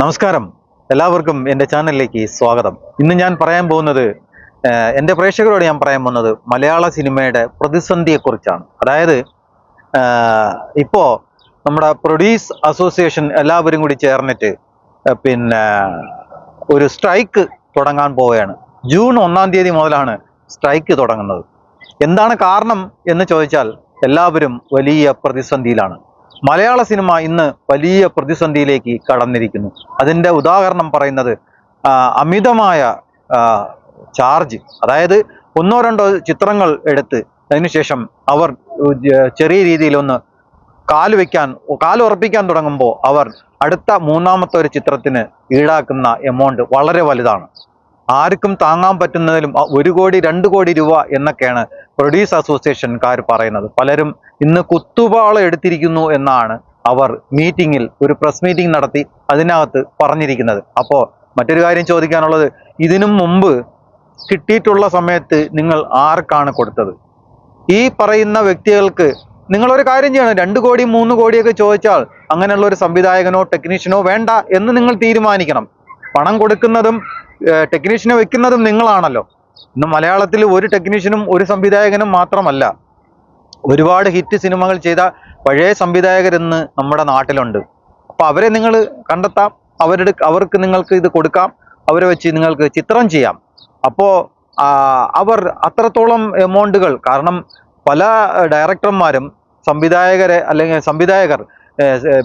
നമസ്കാരം. എല്ലാവർക്കും എന്റെ ചാനലിലേക്ക് സ്വാഗതം. ഇന്ന് ഞാൻ പറയാൻ പോകുന്നത് എന്റെ പ്രേക്ഷകരോട് ഞാൻ പറയാൻ പോകുന്നത് മലയാള സിനിമയുടെ പ്രതിസന്ധിയെക്കുറിച്ചാണ്. അതായത് ഇപ്പോൾ ഇപ്പോ നമ്മുടെ പ്രൊഡ്യൂസ് അസോസിയേഷൻ എല്ലാവരും കൂടി ചേർന്നിട്ട് പിന്നെ ഒരു സ്ട്രൈക്ക് തുടങ്ങാൻ പോവുകയാണ്. ജൂൺ ഒന്നാം തീയതി മുതലാണ് സ്ട്രൈക്ക് തുടങ്ങുന്നത്. എന്താണ് കാരണം എന്ന് ചോദിച്ചാൽ എല്ലാവരും വലിയ പ്രതിസന്ധിയിലാണ്. മലയാള സിനിമ ഇന്ന് വലിയ പ്രതിസന്ധിയിലേക്ക് കടന്നിരിക്കുന്നു. അതിന്റെ ഉദാഹരണം പറയുന്നത് അമിതമായ ചാർജ്. അതായത് ഒന്നോ രണ്ടോ ചിത്രങ്ങൾ എടുത്ത് അതിനുശേഷം അവർ ചെറിയ രീതിയിലൊന്ന് കാൽ വയ്ക്കാൻ കാൽ ഉറപ്പിക്കാൻ തുടങ്ങുമ്പോൾ അവർ അടുത്ത മൂന്നാമത്തെ ഒരു ചിത്രത്തിന് ഈടാക്കുന്ന എമൗണ്ട് വളരെ വലുതാണ്. ആർക്കും താങ്ങാൻ പറ്റുന്നതിലും ഒരു കോടി രണ്ട് കോടി രൂപ എന്നൊക്കെയാണ് പ്രൊഡ്യൂസ് അസോസിയേഷൻകാർ പറയുന്നത്. പലരും ഇന്ന് കുത്തുപാള എടുത്തിരിക്കുന്നു എന്നാണ് അവർ മീറ്റിംഗിൽ ഒരു പ്രസ് മീറ്റിംഗ് നടത്തി അതിനകത്ത് പറഞ്ഞിരിക്കുന്നത്. അപ്പോൾ മറ്റൊരു കാര്യം ചോദിക്കാനുള്ളത് ഇതിനു മുമ്പ് കിട്ടിയിട്ടുള്ള സമയത്ത് നിങ്ങൾ ആർക്കാണ് കൊടുത്തത്? ഈ പറയുന്ന വ്യക്തികൾക്ക് നിങ്ങളൊരു കാര്യം ചെയ്യണം. രണ്ട് കോടി മൂന്ന് കോടിയൊക്കെ ചോദിച്ചാൽ അങ്ങനെയുള്ള ഒരു സംവിധായകനോ ടെക്നീഷ്യനോ വേണ്ട എന്ന് നിങ്ങൾ തീരുമാനിക്കണം. പണം കൊടുക്കുന്നതും ടെക്നീഷ്യനെ വെക്കുന്നതും നിങ്ങളാണല്ലോ. ഇന്ന് മലയാളത്തിൽ ഒരു ടെക്നീഷ്യനും ഒരു സംവിധായകനും മാത്രമല്ല. ഒരുപാട് ഹിറ്റ് സിനിമകൾ ചെയ്ത പഴയ സംവിധായകരിന്ന് നമ്മുടെ നാട്ടിലുണ്ട്. അപ്പോൾ അവരെ നിങ്ങൾ കണ്ടെത്താം. അവരുടെ അവർക്ക് നിങ്ങൾക്ക് ഇത് കൊടുക്കാം. അവരെ വെച്ച് നിങ്ങൾക്ക് ചിത്രം ചെയ്യാം. അപ്പോൾ അവർ അത്രത്തോളം എമൗണ്ടുകൾ കാരണം പല ഡയറക്ടർമാരും സംവിധായകരെ അല്ലെങ്കിൽ സംവിധായകർ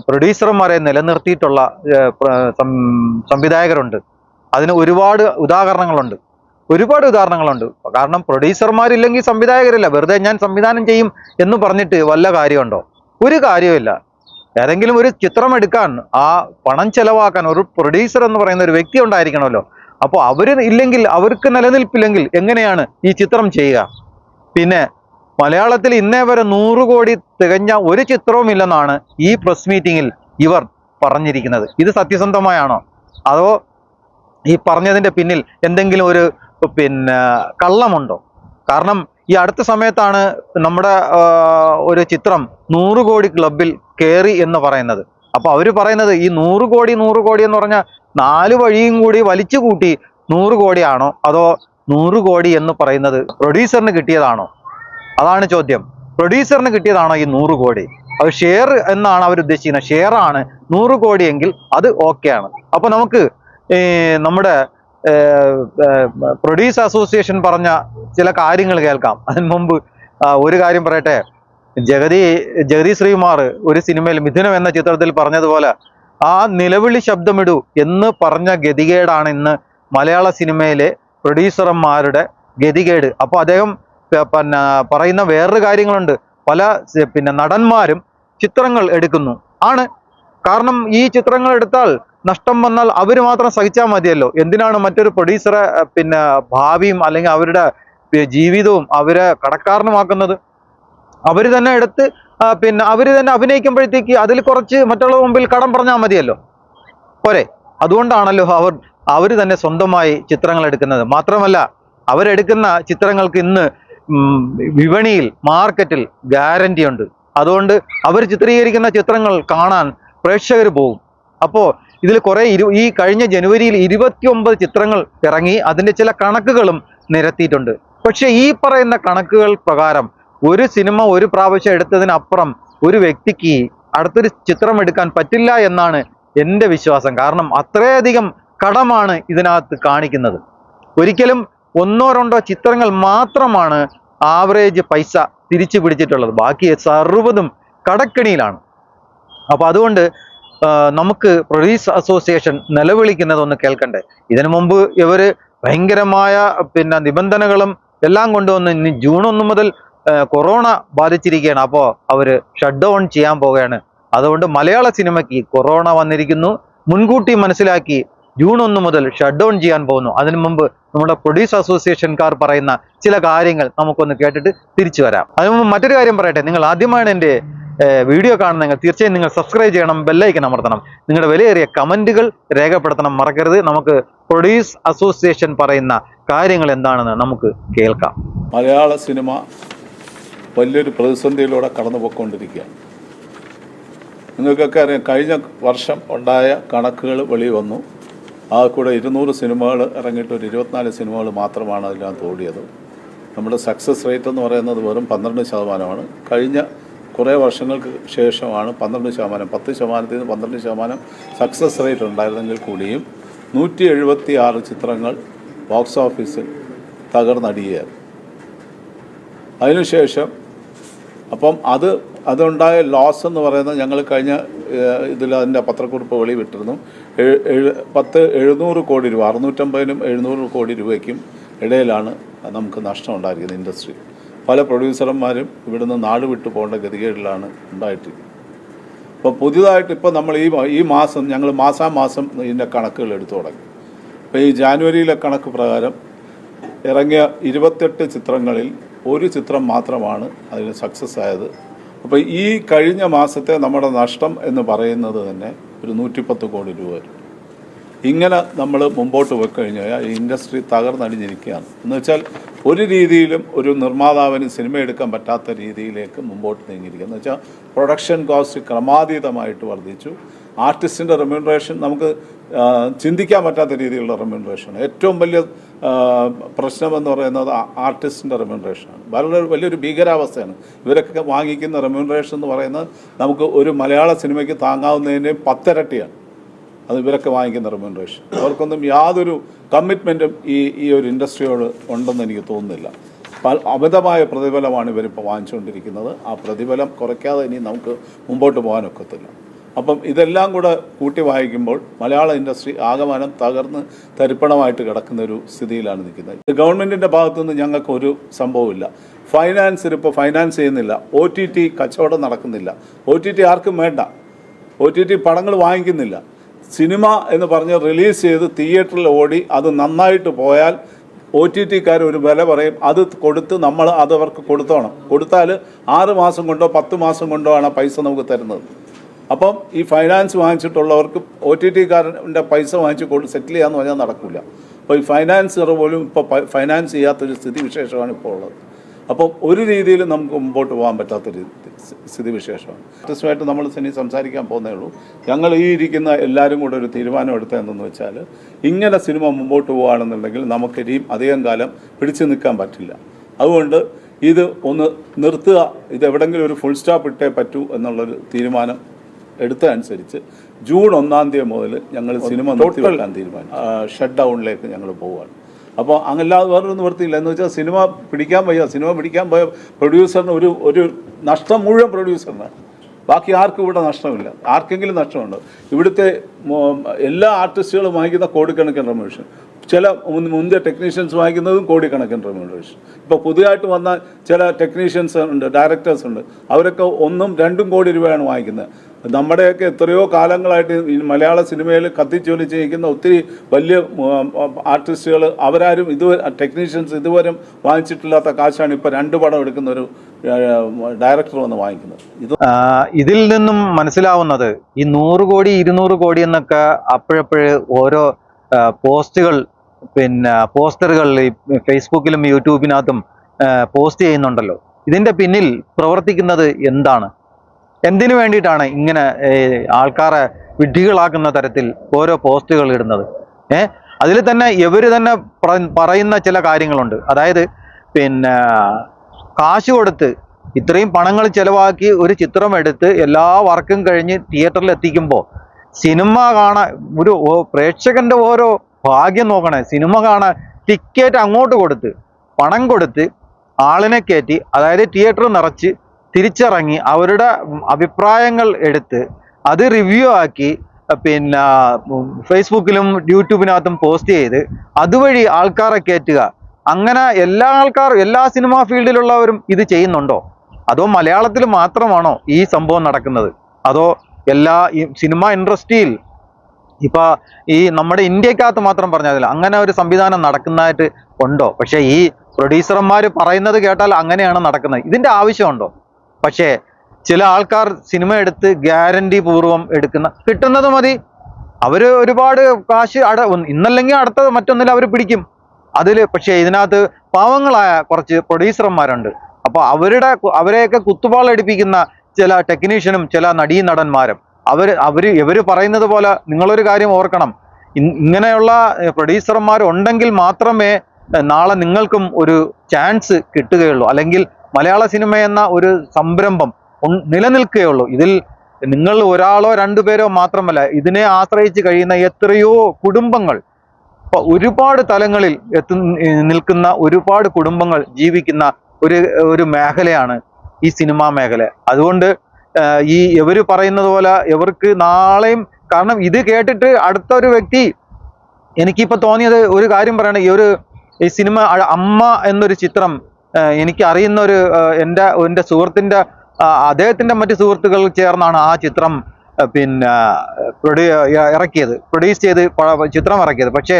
പ്രൊഡ്യൂസർമാരെ നിലനിർത്തിയിട്ടുള്ള സംവിധായകരുണ്ട്. അതിന് ഒരുപാട് ഉദാഹരണങ്ങളുണ്ട്. ഒരുപാട് ഉദാഹരണങ്ങളുണ്ട്. കാരണം പ്രൊഡ്യൂസർമാരില്ലെങ്കിൽ സംവിധായകരില്ല. വെറുതെ ഞാൻ സംവിധാനം ചെയ്യും എന്ന് പറഞ്ഞിട്ട് വല്ല കാര്യമുണ്ടോ? ഒരു കാര്യമില്ല ഏതെങ്കിലും ഒരു ചിത്രം എടുക്കാൻ ആ പണം ചെലവാക്കാൻ ഒരു പ്രൊഡ്യൂസർ എന്ന് പറയുന്ന ഒരു വ്യക്തി ഉണ്ടായിരിക്കണമല്ലോ. അപ്പോൾ അവർ ഇല്ലെങ്കിൽ അവർക്ക് നിലനിൽപ്പില്ലെങ്കിൽ എങ്ങനെയാണ് ഈ ചിത്രം ചെയ്യുക? പിന്നെ മലയാളത്തിൽ ഇന്നേ വരെ നൂറ് കോടി തികഞ്ഞ ഒരു ചിത്രവും ഇല്ലെന്നാണ് ഈ പ്രസ് മീറ്റിങ്ങിൽ ഇവർ പറഞ്ഞിരിക്കുന്നത്. ഇത് സത്യസന്ധമായാണോ? അതോ ഈ പറഞ്ഞതിന്റെ പിന്നിൽ എന്തെങ്കിലും ഒരു പിന്നെ കള്ളമുണ്ടോ? കാരണം ഈ അടുത്ത സമയത്താണ് നമ്മുടെ ഒരു ചിത്രം നൂറ് കോടി ക്ലബിൽ കയറി എന്ന് പറയുന്നത്. അപ്പൊ അവർ പറയുന്നത് ഈ നൂറ് കോടി നൂറ് കോടി എന്ന് പറഞ്ഞാൽ നാല് വഴിയും കൂടി വലിച്ചു കൂട്ടി നൂറ് കോടിയാണോ? അതോ നൂറ് കോടി എന്ന് പറയുന്നത് പ്രൊഡ്യൂസറിന് കിട്ടിയതാണോ? അതാണ് ചോദ്യം. പ്രൊഡ്യൂസറിന് കിട്ടിയതാണോ ഈ നൂറ് കോടി? അത് ഷെയർ എന്നാണ് അവർ ഉദ്ദേശിക്കുന്നത്. ഷെയർ ആണ് നൂറ് കോടിയെങ്കിൽ അത് ഓക്കെ ആണ്. അപ്പൊ നമുക്ക് നമ്മുടെ പ്രൊഡ്യൂസ് അസോസിയേഷൻ പറഞ്ഞ ചില കാര്യങ്ങൾ കേൾക്കാം. അതിന് മുമ്പ് ഒരു കാര്യം പറയട്ടെ. ജഗതി ജഗതി ശ്രീകുമാർ ഒരു സിനിമയിൽ മിഥുനം എന്ന ചിത്രത്തിൽ പറഞ്ഞതുപോലെ ആ നിലവിളി ശബ്ദമിടൂ എന്ന് പറഞ്ഞ ഗതികേടാണ് ഇന്ന് മലയാള സിനിമയിലെ പ്രൊഡ്യൂസർമാരുടെ ഗതികേട്. അപ്പോൾ അദ്ദേഹം പിന്നെ പറയുന്ന വേറൊരു കാര്യങ്ങളുണ്ട്. പല പിന്നെ നടന്മാരും ചിത്രങ്ങൾ എടുക്കുന്നു. ആണ്. കാരണം ഈ ചിത്രങ്ങൾ എടുത്താൽ നഷ്ടം വന്നാൽ അവർ മാത്രം സഹിച്ചാൽ മതിയല്ലോ. എന്തിനാണ് മറ്റൊരു പ്രൊഡ്യൂസറെ പിന്നെ ഭാവിയും അല്ലെങ്കിൽ അവരുടെ ജീവിതവും അവരെ കടക്കാരനുമാക്കുന്നത്? അവർ തന്നെ എടുത്ത് പിന്നെ അവർ തന്നെ അഭിനയിക്കുമ്പോഴത്തേക്ക് അതിൽ കുറച്ച് മറ്റുള്ള മുമ്പിൽ കടം പറഞ്ഞാൽ മതിയല്ലോ. പോരെ? അതുകൊണ്ടാണല്ലോ അവർ അവർ തന്നെ സ്വന്തമായി ചിത്രങ്ങൾ എടുക്കുന്നത്. മാത്രമല്ല അവരെടുക്കുന്ന ചിത്രങ്ങൾക്ക് ഇന്ന് വിപണിയിൽ മാർക്കറ്റിൽ ഗ്യാരണ്ടി ഉണ്ട്. അതുകൊണ്ട് അവർ ചിത്രീകരിക്കുന്ന ചിത്രങ്ങൾ കാണാൻ പ്രേക്ഷകർ പോകും അപ്പോൾ ഇതിൽ കുറേ ഇരു ഈ കഴിഞ്ഞ ജനുവരിയിൽ ഇരുപത്തി ഒമ്പത് ചിത്രങ്ങൾ ഇറങ്ങി അതിന്റെ ചില കണക്കുകളും നിരത്തിയിട്ടുണ്ട്. പക്ഷെ ഈ പറയുന്ന കണക്കുകൾ പ്രകാരം ഒരു സിനിമ ഒരു പ്രാവശ്യം എടുത്തതിനപ്പുറം ഒരു വ്യക്തിക്ക് അടുത്തൊരു ചിത്രം എടുക്കാൻ പറ്റില്ല എന്നാണ് എന്റെ വിശ്വാസം. കാരണം അത്രയധികം കടമാണ് ഇതിനകത്ത് കാണിക്കുന്നത്. ഒരിക്കലും ഒന്നോ രണ്ടോ ചിത്രങ്ങൾ മാത്രമാണ് ആവറേജ് പൈസ തിരിച്ചു പിടിച്ചിട്ടുള്ളത്. ബാക്കി സർവതും കടക്കിണിയിലാണ്. അപ്പോൾ അതുകൊണ്ട് നമുക്ക് പ്രൊഡ്യൂസ് അസോസിയേഷൻ നിലവിളിക്കുന്നതൊന്ന് കേൾക്കണ്ടേ? ഇതിനു മുമ്പ് ഇവർ ഭയങ്കരമായ പിന്നെ നിബന്ധനകളും എല്ലാം കൊണ്ടുവന്ന് ഇനി ജൂൺ ഒന്ന് മുതൽ കൊറോണ ബാധിച്ചിരിക്കുകയാണ്. അപ്പോൾ അവർ ഷട്ട് ഡൗൺ ചെയ്യാൻ പോവുകയാണ്. അതുകൊണ്ട് മലയാള സിനിമയ്ക്ക് കൊറോണ വന്നിരിക്കുന്നു. മുൻകൂട്ടി മനസ്സിലാക്കി ജൂൺ ഒന്ന് മുതൽ ഷട്ട് ഡൗൺ ചെയ്യാൻ പോകുന്നു. അതിനു മുമ്പ് നമ്മുടെ പ്രൊഡ്യൂസ് അസോസിയേഷൻകാർ പറയുന്ന ചില കാര്യങ്ങൾ നമുക്കൊന്ന് കേട്ടിട്ട് തിരിച്ചു വരാം. അതിനു മുമ്പ് മറ്റൊരു കാര്യം പറയട്ടെ? നിങ്ങൾ ആദ്യമാണ് എന്റെ വീഡിയോ കാണുന്നെങ്കിൽ തീർച്ചയായും നിങ്ങൾ സബ്സ്ക്രൈബ് ചെയ്യണം ബെല്ലൈക്കൻ അമർത്തണം. നിങ്ങളുടെ വിലയേറിയ കമന്റുകൾ രേഖപ്പെടുത്തണം മറക്കരുത്. നമുക്ക് പ്രൊഡ്യൂസ് അസോസിയേഷൻ പറയുന്ന കാര്യങ്ങൾ എന്താണെന്ന് നമുക്ക് കേൾക്കാം. മലയാള സിനിമ വലിയൊരു പ്രതിസന്ധിയിലൂടെ കടന്നു പോയിക്കൊണ്ടിരിക്കുകയാണ് നിങ്ങൾക്കൊക്കെ അറിയാം കഴിഞ്ഞ വർഷം ഉണ്ടായ കണക്കുകൾ വെളി വന്നു. ആ കൂടെ ഇരുന്നൂറ് സിനിമകൾ ഇറങ്ങിയിട്ട് ഒരു ഇരുപത്തിനാല് സിനിമകൾ മാത്രമാണ് അതിനകത്ത് ഓടിയത്. നമ്മുടെ സക്സസ് റേറ്റ് എന്ന് പറയുന്നത് വെറും പന്ത്രണ്ട് ശതമാനമാണ്. കഴിഞ്ഞ കുറേ വർഷങ്ങൾക്ക് ശേഷമാണ് പന്ത്രണ്ട് ശതമാനം പത്ത് ശതമാനത്തിൽ നിന്ന് പന്ത്രണ്ട് ശതമാനം സക്സസ് റേറ്റ് ഉണ്ടായിരുന്നെങ്കിൽ കൂടിയും നൂറ്റി എഴുപത്തി ആറ് ചിത്രങ്ങൾ ബോക്സ് ഓഫീസിൽ തകർന്നടിയുകയായിരുന്നു അതിനുശേഷം അപ്പം അത് അതുണ്ടായ ലോസ് എന്ന് പറയുന്നത് ഞങ്ങൾ കഴിഞ്ഞ ഇതിൽ അതിന്റെ പത്രക്കുറിപ്പ് വെളിവിട്ടിരുന്നു വിട്ടിരുന്നു പത്ത് എഴുന്നൂറ് കോടി രൂപ അറുന്നൂറ്റമ്പതിനും എഴുന്നൂറ് കോടി രൂപയ്ക്കും ഇടയിലാണ് നമുക്ക് നഷ്ടം ഉണ്ടായിരിക്കുന്നത് ഇൻഡസ്ട്രി. പല പ്രൊഡ്യൂസർമാരും ഇവിടുന്ന് നാട് വിട്ടു പോകേണ്ട ഗതികേടിലാണ് ഉണ്ടായിട്ടിരിക്കുന്നത്. അപ്പോൾ പുതിയതായിട്ട് ഇപ്പോൾ നമ്മൾ ഈ ഈ മാസം ഞങ്ങൾ മാസാമാസം ഇതിന്റെ കണക്കുകൾ എടുത്തു തുടങ്ങി. അപ്പോൾ ഈ ജാനുവരിയിലെ കണക്ക് പ്രകാരം ഇറങ്ങിയ ഇരുപത്തെട്ട് ചിത്രങ്ങളിൽ ഒരു ചിത്രം മാത്രമാണ് അതിന് സക്സസ് ആയത്. അപ്പോൾ ഈ കഴിഞ്ഞ മാസത്തെ നമ്മുടെ നഷ്ടം എന്ന് പറയുന്നത് തന്നെ ഒരു നൂറ്റിപ്പത്ത് കോടി രൂപ വരും. ഇങ്ങനെ നമ്മൾ മുമ്പോട്ട് പോയി കഴിഞ്ഞാൽ ഇൻഡസ്ട്രി തകർന്നടിഞ്ഞിരിക്കുകയാണ്. എന്ന് വെച്ചാൽ ഒരു രീതിയിലും ഒരു നിർമ്മാതാവിന് സിനിമ എടുക്കാൻ പറ്റാത്ത രീതിയിലേക്ക് മുമ്പോട്ട് നീങ്ങിയിരിക്കുക എന്ന് വെച്ചാൽ പ്രൊഡക്ഷൻ കോസ്റ്റ് ക്രമാതീതമായിട്ട് വർദ്ധിച്ചു. ആർട്ടിസ്റ്റിന്റെ റെമ്യൂണറേഷൻ നമുക്ക് ചിന്തിക്കാൻ പറ്റാത്ത രീതിയിലുള്ള റെമ്യൂണറേഷൻ ഏറ്റവും വലിയ പ്രശ്നമെന്ന് പറയുന്നത് ആർട്ടിസ്റ്റിന്റെ റെമ്യൂണറേഷനാണ് വളരെ വലിയൊരു ഭീകരാവസ്ഥയാണ്. ഇവരൊക്കെ വാങ്ങിക്കുന്ന റെമ്യൂണറേഷൻ എന്ന് പറയുന്നത് നമുക്ക് ഒരു മലയാള സിനിമയ്ക്ക് താങ്ങാവുന്നതിന്റെയും പത്തിരട്ടിയാണ്. അത് ഇവരൊക്കെ വാങ്ങിക്കുന്ന റെമ്യൂണറേഷൻ അവർക്കൊന്നും യാതൊരു കമ്മിറ്റ്മെന്റും ഈ ഈ ഒരു ഇൻഡസ്ട്രിയോട് ഉണ്ടെന്ന് എനിക്ക് തോന്നുന്നില്ല. അമിതമായ പ്രതിഫലമാണ് ഇവരിപ്പോൾ വാങ്ങിച്ചുകൊണ്ടിരിക്കുന്നത്. ആ പ്രതിഫലം കുറയ്ക്കാതെ ഇനി നമുക്ക് മുമ്പോട്ട് പോകാനൊക്കത്തില്ല. അപ്പം ഇതെല്ലാം കൂടെ കൂട്ടി വായിക്കുമ്പോൾ മലയാള ഇൻഡസ്ട്രി ആകമാനം തകർന്ന് തരിപ്പണമായിട്ട് കിടക്കുന്ന ഒരു സ്ഥിതിയിലാണ് നിൽക്കുന്നത്. ഗവൺമെന്റിന്റെ ഭാഗത്തുനിന്ന് ഞങ്ങൾക്ക് ഒരു സംഭവമില്ല ഫൈനാൻസിന് ഇപ്പോൾ ഫൈനാൻസ് ചെയ്യുന്നില്ല. ഒ ടി ടി കച്ചവടം നടക്കുന്നില്ല. ഒ ടി ടി ആർക്കും വേണ്ട. ഒ ടി ടി പടങ്ങൾ വാങ്ങിക്കുന്നില്ല. സിനിമ എന്ന് പറഞ്ഞ് റിലീസ് ചെയ്ത് തിയേറ്ററിൽ ഓടി അത് നന്നായിട്ട് പോയാൽ ഒ ടി ടിക്കാർ ഒരു വില പറയും. അത് കൊടുത്ത് നമ്മൾ അത് അവർക്ക് കൊടുത്തോണം. കൊടുത്താൽ ആറ് മാസം കൊണ്ടോ പത്ത് മാസം കൊണ്ടോ ആണ് പൈസ നമുക്ക് തരുന്നത്. അപ്പം ഈ ഫൈനാൻസ് വാങ്ങിച്ചിട്ടുള്ളവർക്ക് ഒ ടി ടിക്കാരന്റെ പൈസ വാങ്ങിച്ച് കൊടു സെറ്റിൽ ചെയ്യാമെന്ന് പറഞ്ഞാൽ നടക്കില്ല. അപ്പോൾ ഈ ഫൈനാൻസർ പോലും ഇപ്പോൾ ഫൈനാൻസ് ചെയ്യാത്തൊരു സ്ഥിതി വിശേഷമാണ് ഇപ്പോൾ ഉള്ളത്. അപ്പോൾ ഒരു രീതിയിലും നമുക്ക് മുമ്പോട്ട് പോകാൻ പറ്റാത്തൊരു സ്ഥിതി വിശേഷമാണ്. ആർട്ടിസ്റ്റുമായിട്ട് നമ്മൾ ഇനി സംസാരിക്കാൻ പോകുന്നേ ഉള്ളൂ. ഞങ്ങൾ ഈ ഇരിക്കുന്ന എല്ലാവരും കൂടെ ഒരു തീരുമാനം എടുത്ത എന്തെന്ന് വെച്ചാൽ ഇങ്ങനെ സിനിമ മുമ്പോട്ട് പോകുകയാണെന്നുണ്ടെങ്കിൽ നമുക്ക് ഇനിയും അധികം കാലം പിടിച്ചു നിൽക്കാൻ പറ്റില്ല. അതുകൊണ്ട് ഇത് ഒന്ന് നിർത്തുക. ഇത് എവിടെങ്കിലും ഒരു ഫുൾ സ്റ്റോപ്പ് ഇട്ടേ പറ്റൂ എന്നുള്ളൊരു തീരുമാനം എടുത്ത അനുസരിച്ച് ജൂൺ ഒന്നാം തീയതി മുതൽ ഞങ്ങൾ സിനിമ നിർത്തിവെക്കാൻ തീരുമാനം ഷട്ട് ഡൗണിലേക്ക് ഞങ്ങൾ പോവുകയാണ്. അപ്പോൾ അങ്ങല്ലാതെ വേറൊരു നിവൃത്തിയില്ല. എന്ന് വെച്ചാൽ സിനിമ പിടിക്കാൻ വയ്യ. സിനിമ പിടിക്കാൻ പോയ പ്രൊഡ്യൂസറിന് ഒരു ഒരു നഷ്ടം മുഴുവൻ പ്രൊഡ്യൂസറിന് ബാക്കി ആർക്കും ഇവിടെ നഷ്ടമില്ല. ആർക്കെങ്കിലും നഷ്ടമുണ്ട്. ഇവിടുത്തെ എല്ലാ ആർട്ടിസ്റ്റുകളും വാങ്ങിക്കുന്ന കോടിക്കണക്കിന് റെമ്യൂണേഷൻ ചില മുന്തിയ ടെക്നീഷ്യൻസ് വാങ്ങിക്കുന്നതും കോടിക്കണക്കിന് റെമ്യൂണറേഷൻ ഇപ്പോൾ പുതിയതായിട്ട് വന്ന ചില ടെക്നീഷ്യൻസ് ഉണ്ട് ഡയറക്ടേഴ്സ് ഉണ്ട്. അവരൊക്കെ ഒന്നും രണ്ടും കോടി രൂപയാണ് വാങ്ങിക്കുന്നത്. നമ്മുടെയൊക്കെ എത്രയോ കാലങ്ങളായിട്ട് ഈ മലയാള സിനിമയിൽ കത്തിച്ചൊലി ചെയ്യിക്കുന്ന ഒത്തിരി വലിയ ആർട്ടിസ്റ്റുകൾ അവരാരും ഇതുവരെ ടെക്നീഷ്യൻസ് ഇതുവരെ വാങ്ങിച്ചിട്ടില്ലാത്ത കാശാണ് ഇപ്പോൾ രണ്ട് പടം എടുക്കുന്ന ഒരു ഡയറക്ടർ വന്ന് വാങ്ങിക്കുന്നത്. ഇത് ഇതിൽ നിന്നും മനസ്സിലാവുന്നത് ഈ നൂറ് കോടി ഇരുന്നൂറ് കോടി എന്നൊക്കെ അപ്പോഴപ്പോഴ് ഓരോ പോസ്റ്റുകൾ പിന്നെ പോസ്റ്ററുകളിൽ ഫേസ്ബുക്കിലും യൂട്യൂബിനകത്തും പോസ്റ്റ് ചെയ്യുന്നുണ്ടല്ലോ. ഇതിന്റെ പിന്നിൽ പ്രവർത്തിക്കുന്നത് എന്താണ്? എന്തിനു വേണ്ടിയിട്ടാണ് ഇങ്ങനെ ആൾക്കാരെ വിഡ്ഢികളാക്കുന്ന തരത്തിൽ ഓരോ പോസ്റ്റുകൾ ഇടുന്നത്? ഏ അതിൽ തന്നെ ഇവർ തന്നെ പറയുന്ന ചില കാര്യങ്ങളുണ്ട്. അതായത് പിന്നെ കാശ് കൊടുത്ത് ഇത്രയും പണങ്ങൾ ചിലവാക്കി ഒരു ചിത്രം എടുത്ത് എല്ലാ വർക്കും കഴിഞ്ഞ് തിയേറ്ററിൽ എത്തിക്കുമ്പോൾ സിനിമ കാണാൻ ഒരു പ്രേക്ഷകന്റെ ഓരോ ഭാഗ്യം നോക്കണേ. സിനിമ കാണാൻ ടിക്കറ്റ് അങ്ങോട്ട് കൊടുത്ത് പണം കൊടുത്ത് ആളിനെ കയറ്റി അതായത് തിയേറ്റർ നിറച്ച് തിരിച്ചിറങ്ങി അവരുടെ അഭിപ്രായങ്ങൾ എടുത്ത് അത് റിവ്യൂ ആക്കി പിന്നെ ഫേസ്ബുക്കിലും യൂട്യൂബിനകത്തും പോസ്റ്റ് ചെയ്ത് അതുവഴി ആൾക്കാരെ കയറ്റുക അങ്ങനെ എല്ലാ ആൾക്കാരും എല്ലാ സിനിമാ ഫീൽഡിലുള്ളവരും ഇത് ചെയ്യുന്നുണ്ടോ? അതോ മലയാളത്തിൽ മാത്രമാണോ ഈ സംഭവം നടക്കുന്നത്? അതോ എല്ലാ സിനിമ ഇൻഡസ്ട്രിയിൽ ഇപ്പൊ ഈ നമ്മുടെ ഇന്ത്യക്കകത്ത് മാത്രം പറഞ്ഞാൽ അങ്ങനെ ഒരു സംവിധാനം നടക്കുന്നതായിട്ട് ഉണ്ടോ? പക്ഷേ ഈ പ്രൊഡ്യൂസർമാർ പറയുന്നത് കേട്ടാൽ അങ്ങനെയാണ് നടക്കുന്നത്. ഇതിന്റെ ആവശ്യമുണ്ടോ? പക്ഷേ ചില ആൾക്കാർ സിനിമ എടുത്ത് ഗ്യാരണ്ടി പൂർവം എടുക്കുന്ന കിട്ടുന്നത് മതി. അവർ ഒരുപാട് കാശ് അട ഇന്നല്ലെങ്കിൽ അടുത്തത് മറ്റൊന്നിൽ അവർ പിടിക്കും. അതിൽ പക്ഷേ ഇതിനകത്ത് പാവങ്ങളായ കുറച്ച് പ്രൊഡ്യൂസർമാരുണ്ട്. അപ്പോൾ അവരുടെ അവരെയൊക്കെ കുത്തുപാളടിപ്പിക്കുന്ന ചില ടെക്നീഷ്യനും ചില നടീനടന്മാരും അവർ അവർ ഇവർ പറയുന്നത് പോലെ നിങ്ങളൊരു കാര്യം ഓർക്കണം. ഇങ്ങനെയുള്ള പ്രൊഡ്യൂസർമാർ ഉണ്ടെങ്കിൽ മാത്രമേ നാളെ നിങ്ങൾക്കും ഒരു ചാൻസ് കിട്ടുകയുള്ളൂ. അല്ലെങ്കിൽ മലയാള സിനിമ എന്ന ഒരു സംരംഭം നിലനിൽക്കുകയുള്ളൂ. ഇതിൽ നിങ്ങൾ ഒരാളോ രണ്ടു പേരോ മാത്രമല്ല ഇതിനെ ആശ്രയിച്ച് കഴിയുന്ന എത്രയോ കുടുംബങ്ങൾ ഒരുപാട് തലങ്ങളിൽ എത്തു നിൽക്കുന്ന ഒരുപാട് കുടുംബങ്ങൾ ജീവിക്കുന്ന ഒരു ഒരു മേഖലയാണ് ഈ സിനിമാ മേഖല. അതുകൊണ്ട് ഈ ഇവർ പറയുന്നത് പോലെ ഇവർക്ക് നാളെയും കാരണം ഇത് കേട്ടിട്ട് അടുത്ത ഒരു വ്യക്തി എനിക്കിപ്പോൾ തോന്നിയത് ഒരു കാര്യം പറയണം. ഈ ഒരു ഈ സിനിമ അമ്മ എന്നൊരു ചിത്രം എനിക്ക് അറിയുന്ന ഒരു എന്റെ എന്റെ സുഹൃത്തിന്റെ അദ്ദേഹത്തിന്റെ മറ്റു സുഹൃത്തുക്കൾ ചേർന്നാണ് ആ ചിത്രം പിന്നെ പ്രൊഡ്യൂ ഇറക്കിയത്. പ്രൊഡ്യൂസ് ചെയ്ത് ചിത്രം ഇറക്കിയത്. പക്ഷേ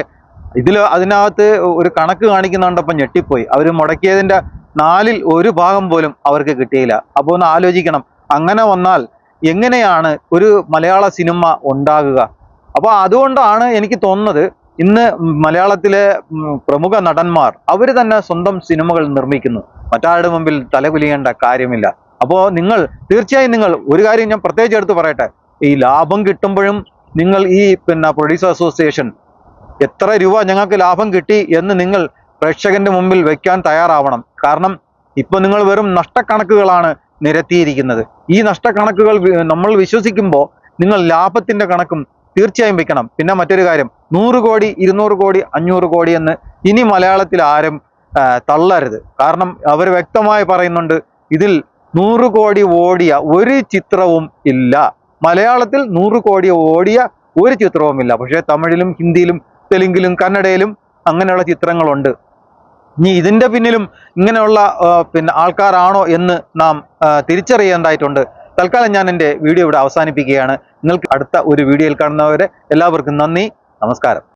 ഇതിൽ അതിനകത്ത് ഒരു കണക്ക് കാണിക്കുന്നുണ്ടപ്പം ഞെട്ടിപ്പോയി. അവർ മുടക്കിയതിന്റെ നാലിൽ ഒരു ഭാഗം പോലും അവർക്ക് കിട്ടിയില്ല. അപ്പോൾ ഒന്ന് ആലോചിക്കണം. അങ്ങനെ വന്നാൽ എങ്ങനെയാണ് ഒരു മലയാള സിനിമ ഉണ്ടാകുക? അപ്പോൾ അതുകൊണ്ടാണ് എനിക്ക് തോന്നുന്നത് ഇന്ന് മലയാളത്തിലെ പ്രമുഖ നടന്മാർ അവർ തന്നെ സ്വന്തം സിനിമകൾ നിർമ്മിക്കുന്നു. മറ്റാരുടെ മുമ്പിൽ തലകുലിയേണ്ട കാര്യമില്ല. അപ്പോൾ നിങ്ങൾ തീർച്ചയായും നിങ്ങൾ ഒരു കാര്യം ഞാൻ പ്രത്യേകിച്ച് എടുത്ത് പറയട്ടെ. ഈ ലാഭം കിട്ടുമ്പോഴും നിങ്ങൾ ഈ പിന്നെ പ്രൊഡ്യൂസർ അസോസിയേഷൻ എത്ര രൂപ ഞങ്ങൾക്ക് ലാഭം കിട്ടി എന്ന് നിങ്ങൾ പ്രേക്ഷകന്റെ മുമ്പിൽ വെക്കാൻ തയ്യാറാവണം. കാരണം ഇപ്പൊ നിങ്ങൾ വെറും നഷ്ടക്കണക്കുകളാണ് നിരത്തിയിരിക്കുന്നത്. ഈ നഷ്ടക്കണക്കുകൾ നമ്മൾ വിശ്വസിക്കുമ്പോൾ നിങ്ങൾ ലാഭത്തിന്റെ കണക്കും തീർച്ചയായും വെക്കണം പിന്നെ മറ്റൊരു കാര്യം നൂറ് കോടി ഇരുന്നൂറ് കോടി അഞ്ഞൂറ് കോടി എന്ന് ഇനി മലയാളത്തിൽ ആരും തള്ളരുത്. കാരണം അവർ വ്യക്തമായി പറയുന്നുണ്ട് ഇതിൽ നൂറ് കോടി ഓടിയ ഒരു ചിത്രവും ഇല്ല. മലയാളത്തിൽ നൂറ് കോടി ഓടിയ ഒരു ചിത്രവുമില്ല. പക്ഷേ തമിഴിലും ഹിന്ദിയിലും തെലുങ്കിലും കന്നഡയിലും അങ്ങനെയുള്ള ചിത്രങ്ങളുണ്ട്. ഇനി ഇതിന്റെ പിന്നിലും ഇങ്ങനെയുള്ള പിന്നെ ആൾക്കാരാണോ എന്ന് നാം തിരിച്ചറിയേണ്ടതായിട്ടുണ്ട്. തൽക്കാലം ഞാൻ എന്റെ വീഡിയോ ഇവിടെ അവസാനിപ്പിക്കുകയാണ്. നിങ്ങൾക്ക് അടുത്ത ഒരു വീഡിയോയിൽ കാണുന്നവരെ എല്ലാവർക്കും നന്ദി നമസ്കാരം.